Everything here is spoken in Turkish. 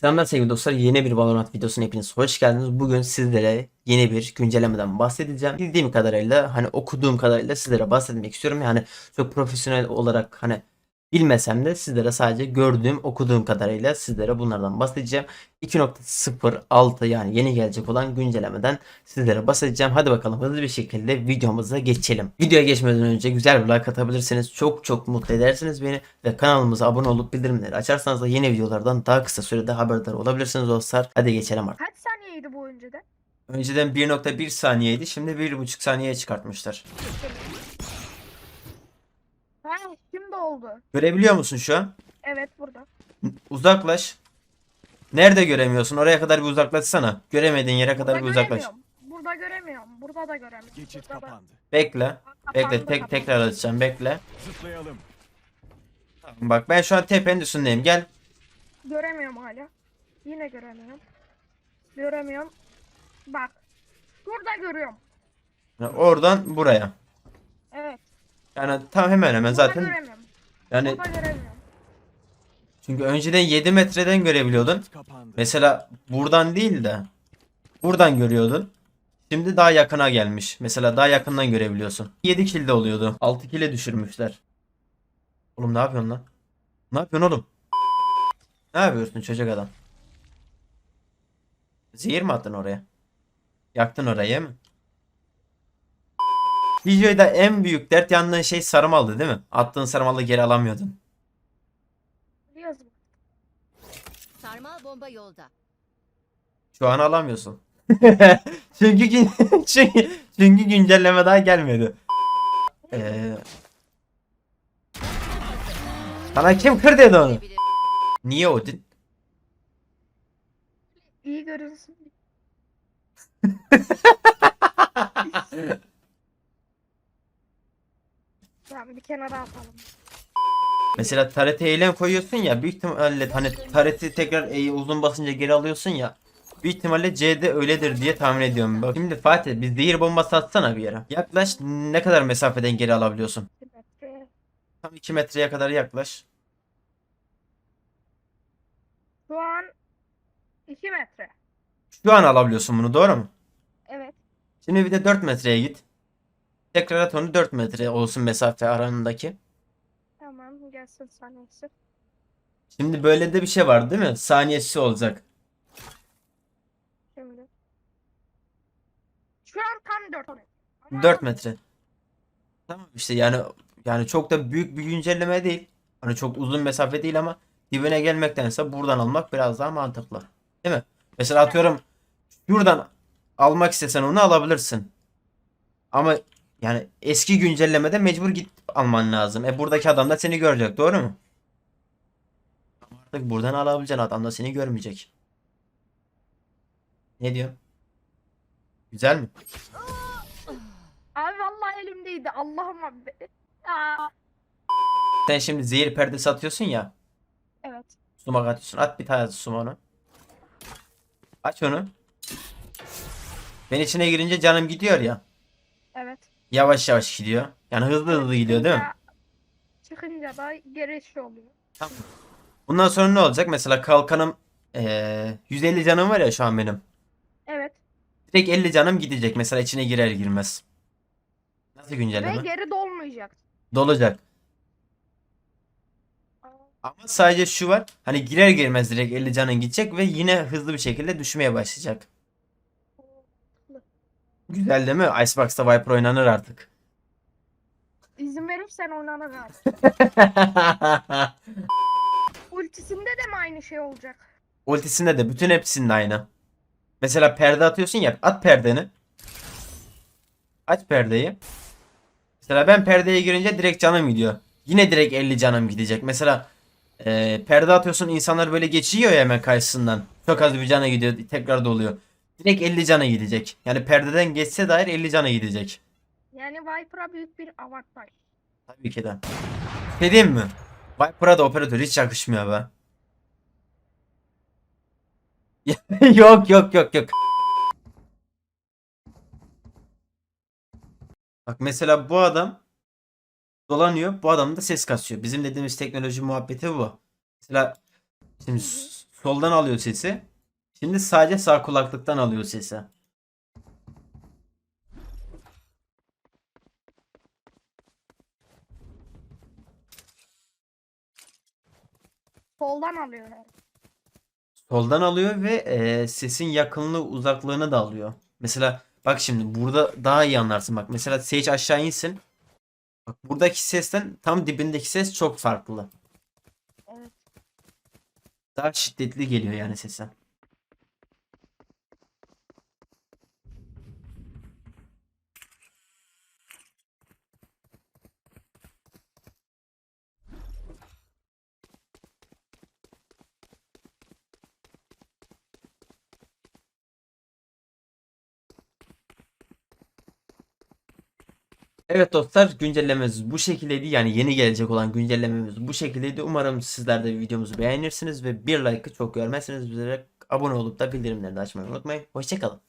Selamlar sevgili dostlar. Yeni bir Valorant videosuna hepiniz hoş geldiniz. Bugün sizlere yeni bir güncellemeden bahsedeceğim. Bildiğim kadarıyla hani okuduğum kadarıyla sizlere bahsetmek istiyorum. Yani çok profesyonel olarak hani bilmesem de sizlere sadece gördüğüm, okuduğum kadarıyla sizlere bunlardan bahsedeceğim. 2.06 yani yeni gelecek olan güncellemeden sizlere bahsedeceğim. Hadi bakalım hızlı bir şekilde videomuza geçelim. Videoya geçmeden önce güzel bir like atabilirseniz çok çok mutlu edersiniz beni ve kanalımıza abone olup bildirimleri açarsanız da yeni videolardan daha kısa sürede haberdar olabilirsiniz dostlar. Hadi geçelim artık. Kaç saniyeydi bu önceden? Önceden 1.1 saniyeydi şimdi 1.5 saniyeye çıkartmışlar. Oldu. Görebiliyor musun şu an? Evet burada. Uzaklaş. Nerede göremiyorsun? Oraya kadar bir uzaklaşsana. Göremediğin yere kadar Burada bir uzaklaş. göremiyorum. Burada göremiyorum. Burada da göremiyorum. Geçit Burada da- kapandı. Bekle. Bekle Kapandı, tek kapandı. tekrar açacağım. Bekle. Zıplayalım. Bak ben şu an tepenin üstündeyim. Gel. Göremiyorum hala. Yine göremiyorum. Göremiyorum. Bak. Burada görüyorum. Yani oradan buraya. Evet. Yani tam hemen hemen Burada zaten göremiyorum. Yani çünkü önceden 7 metreden görebiliyordun. Mesela buradan değil de buradan görüyordun. Şimdi daha yakına gelmiş. Mesela daha yakından görebiliyorsun. 7 kilde oluyordu. 6 kile düşürmüşler. Oğlum ne yapıyorsun lan? Ne yapıyorsun oğlum? Ne yapıyorsun çocuk adam? Zehir mi attın oraya? Yaktın orayı mi? Videoda en büyük dert yandığın şey sarmaldı değil mi? Attığın sarmalı geri alamıyordun. Biliyoruz. Sarmal bomba yolda. Şu an alamıyorsun. çünkü, gün- çünkü, çünkü güncelleme daha gelmedi. Ee, sana kim kır dedi onu? Niye Odin? İyi görünsün. Tamam bir kenara atalım. Mesela tarete eylem koyuyorsun ya büyük ihtimalle hani tareti tekrar E'yi uzun basınca geri alıyorsun ya. Büyük ihtimalle C'de öyledir diye tahmin ediyorum. Bak şimdi Fatih bir zehir bombası atsana bir yere. Yaklaş ne kadar mesafeden geri alabiliyorsun? Bir metre. Tam 2 metreye kadar yaklaş. Şu an 2 metre. Şu an alabiliyorsun bunu doğru mu? Evet. Şimdi bir de 4 metreye git. Tekrar at onu 4 metre olsun mesafe aranındaki. Tamam gelsin saniyesi. Şimdi böyle de bir şey var değil mi? Saniyesi olacak. Şimdi. Şu an tam 4 metre. 4 metre. Tamam işte yani yani çok da büyük bir güncelleme değil. Hani çok uzun mesafe değil ama dibine gelmektense buradan almak biraz daha mantıklı. Değil mi? Mesela atıyorum şuradan almak istesen onu alabilirsin. Ama yani eski güncellemede mecbur git alman lazım. E buradaki adam da seni görecek, doğru mu? Artık buradan alabileceksin adam da seni görmeyecek. Ne diyor? Güzel mi? Abi vallahi elimdeydi. Allah'ım abi. Aa, Sen şimdi zehir perdesi atıyorsun ya. evet. Sumak atıyorsun. At bir tane sumonu. Aç onu. Ben içine girince canım gidiyor ya. Evet. Yavaş yavaş gidiyor. Yani hızlı hızlı gidiyor değil mi? Çıkınca da geri şey oluyor. Bundan sonra ne olacak? Mesela kalkanım eee 150 canım var ya şu an benim. Evet. Direkt 50 canım gidecek. Mesela içine girer girmez. Nasıl Ve güncelleme? geri dolmayacak. Dolacak. Ama sadece şu var. Hani girer girmez direkt 50 canın gidecek ve yine hızlı bir şekilde düşmeye başlayacak. Güzel değil mi? Icebox'ta Viper oynanır artık. İzin verirsen oynanır abi. Ultisinde de mi aynı şey olacak? Ultisinde de bütün hepsinde aynı. Mesela perde atıyorsun ya at perdeni. Aç perdeyi. Mesela ben perdeye girince direkt canım gidiyor. Yine direkt 50 canım gidecek. Mesela e, perde atıyorsun insanlar böyle geçiyor ya hemen karşısından. Çok az bir cana gidiyor tekrar doluyor. Direkt 50 cana gidecek. Yani perdeden geçse dair 50 cana gidecek. Yani Viper'a büyük bir avantaj. Tabii ki de. Şey diyeyim mi? Viper'a da operatör hiç yakışmıyor be. yok yok yok yok. Bak mesela bu adam dolanıyor. Bu adam da ses kasıyor. Bizim dediğimiz teknoloji muhabbeti bu. Mesela şimdi soldan alıyor sesi. Şimdi sadece sağ kulaklıktan alıyor sesi. Soldan alıyor. Soldan alıyor ve e, sesin yakınlığı uzaklığını da alıyor. Mesela bak şimdi burada daha iyi anlarsın bak. Mesela Sage aşağı insin. Bak buradaki sesten tam dibindeki ses çok farklı. Evet. Daha şiddetli geliyor yani sesi. Evet dostlar güncellememiz bu şekildeydi. Yani yeni gelecek olan güncellememiz bu şekildeydi. Umarım sizler de videomuzu beğenirsiniz ve bir like'ı çok görmezseniz bizlere abone olup da bildirimleri de açmayı unutmayın. Hoşçakalın.